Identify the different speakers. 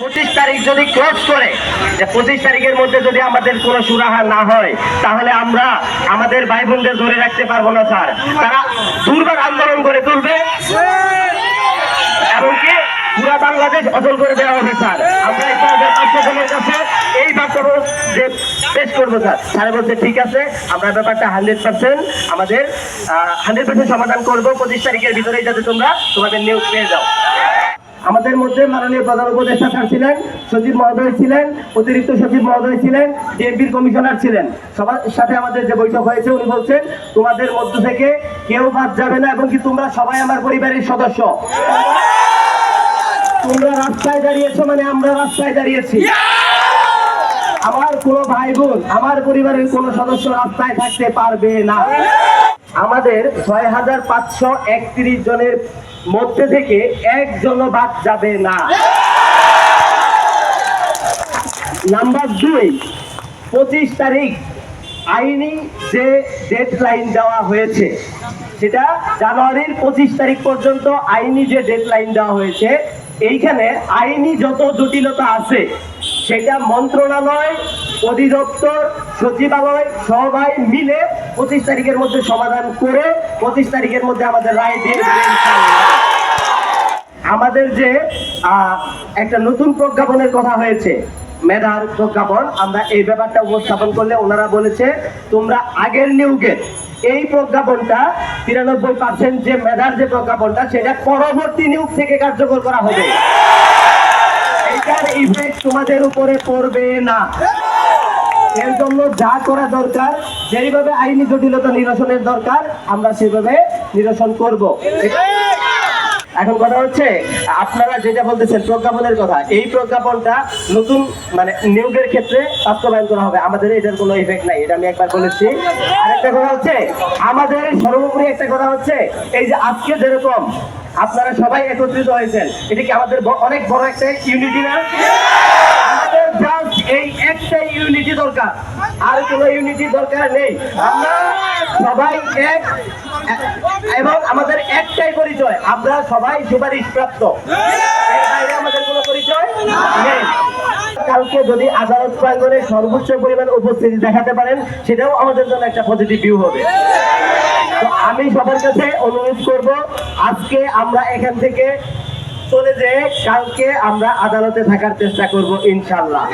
Speaker 1: পঁচিশ তারিখ যদি ক্রস করে, যে পঁচিশ তারিখের মধ্যে যদি আমাদের কোনো সুরাহা না হয়, তাহলে আমরা আমাদের ভাই বোনদের ধরে রাখতে পারব না, স্যার। তারা দুর্বার আন্দোলন করে তুলবে এমনকি পুরা বাংলাদেশ অচল করে দেওয়া হবে, স্যার। আমরা পাঠ্যক্রমের কাছে এই বাক্যটা যে পেশ করব, স্যার স্যার বলছে, ঠিক আছে, আমরা ব্যাপারটা হান্ড্রেড পার্সেন্ট আমাদের হান্ড্রেড পার্সেন্ট সমাধান করব। পঁচিশ তারিখের ভিতরেই যাতে তোমরা তোমাদের নিয়োগ পেয়ে যাও। আমাদের মধ্যে মাননীয় প্রধান উপদেষ্টা স্যার ছিলেন, সচিব মহোদয় ছিলেন, অতিরিক্ত সচিব মহোদয় ছিলেন, ডিএমপির কমিশনার ছিলেন। সবার সাথে আমাদের যে বৈঠক হয়েছে, উনি বলছেন, তোমাদের মধ্য থেকে কেউ বাদ যাবে না, এবং কি তোমরা সবাই আমার পরিবারের সদস্য? তোমরা রাস্তায় দাঁড়িয়েছো মানে আমরা রাস্তায় দাঁড়িয়েছি। আমার কোনো ভাই বোন, আমার পরিবারের কোনো সদস্য রাস্তায় থাকতে পারবে না। আমাদের ছয় হাজার পাঁচশো একত্রিশ জনের মধ্যে থেকে একজন বাদ যাবে না। নাম্বার দুই, পঁচিশ তারিখ আইনি যে ডেড লাইন দেওয়া হয়েছে, সেটা জানুয়ারির পঁচিশ তারিখ পর্যন্ত আইনি যে ডেড লাইন দেওয়া হয়েছে, এইখানে আইনি যত জটিলতা আছে সেটা মন্ত্রণালয়, অধিদপ্তর, সচিবালয় সবাই মিলে পঁচিশ তারিখের মধ্যে সমাধান করে পঁচিশ তারিখের মধ্যে আমাদের রায় দিয়ে আমাদের যে একটা নতুন প্রজ্ঞাপনের কথা হয়েছে, মেধার প্রজ্ঞাপন, আমরা এই ব্যাপারটা উপস্থাপন করলে ওনারা বলেছে, তোমরা আগের নিয়োগের এই প্রজ্ঞাপনটা, তিরানব্বই পার্সেন্ট যে মেধার যে প্রজ্ঞাপনটা, সেটা পরবর্তী নিয়োগ থেকে কার্যকর করা হবে। ইফেক্ট তোমাদের উপরে পড়বে না। এর জন্য যা করা দরকার, যেভাবে আইনি জটিলতা নিরসনের দরকার, আমরা সেভাবে নিরসন করব। এখন কথা হচ্ছে, আপনারা যেটা বলতেছেন প্রজ্ঞাপনের কথা, এই প্রজ্ঞাপনটা নতুন মানে নিয়োগের ক্ষেত্রে বাস্তবায়ন করা হবে। আমাদের এটার কোনো ইফেক্ট নাই, এটা আমি একবার বলেছি। আরেকটা কথা হচ্ছে, আমাদের সর্বোপরি একটা কথা হচ্ছে, এই যে আজকে যেরকম আপনারা সবাই একত্রিত হয়েছেন। এটা কি আমাদের অনেক বড় একটা ইউনিটি না? আমাদের জাস্ট এই একটাই ইউনিটি দরকার। আর কোনো ইউনিটি দরকার নেই। আমরা সবাই এক, এবং আমাদের একটাই পরিচয়। আমরা সবাই সুপারিশ প্রাপ্ত আমাদের কোনো পরিচয় নেই। কালকে যদি আদালত প্রাঙ্গনে সর্বোচ্চ পরিমাণ উপস্থিতি দেখাতে পারেন, সেটাও আমাদের জন্য একটা পজিটিভ ভিউ হবে। আমি সবার কাছে অনুরোধ করব, আজকে আমরা এখান থেকে চলে যেয়ে কালকে আমরা আদালতে থাকার চেষ্টা করব ইনশাল্লাহ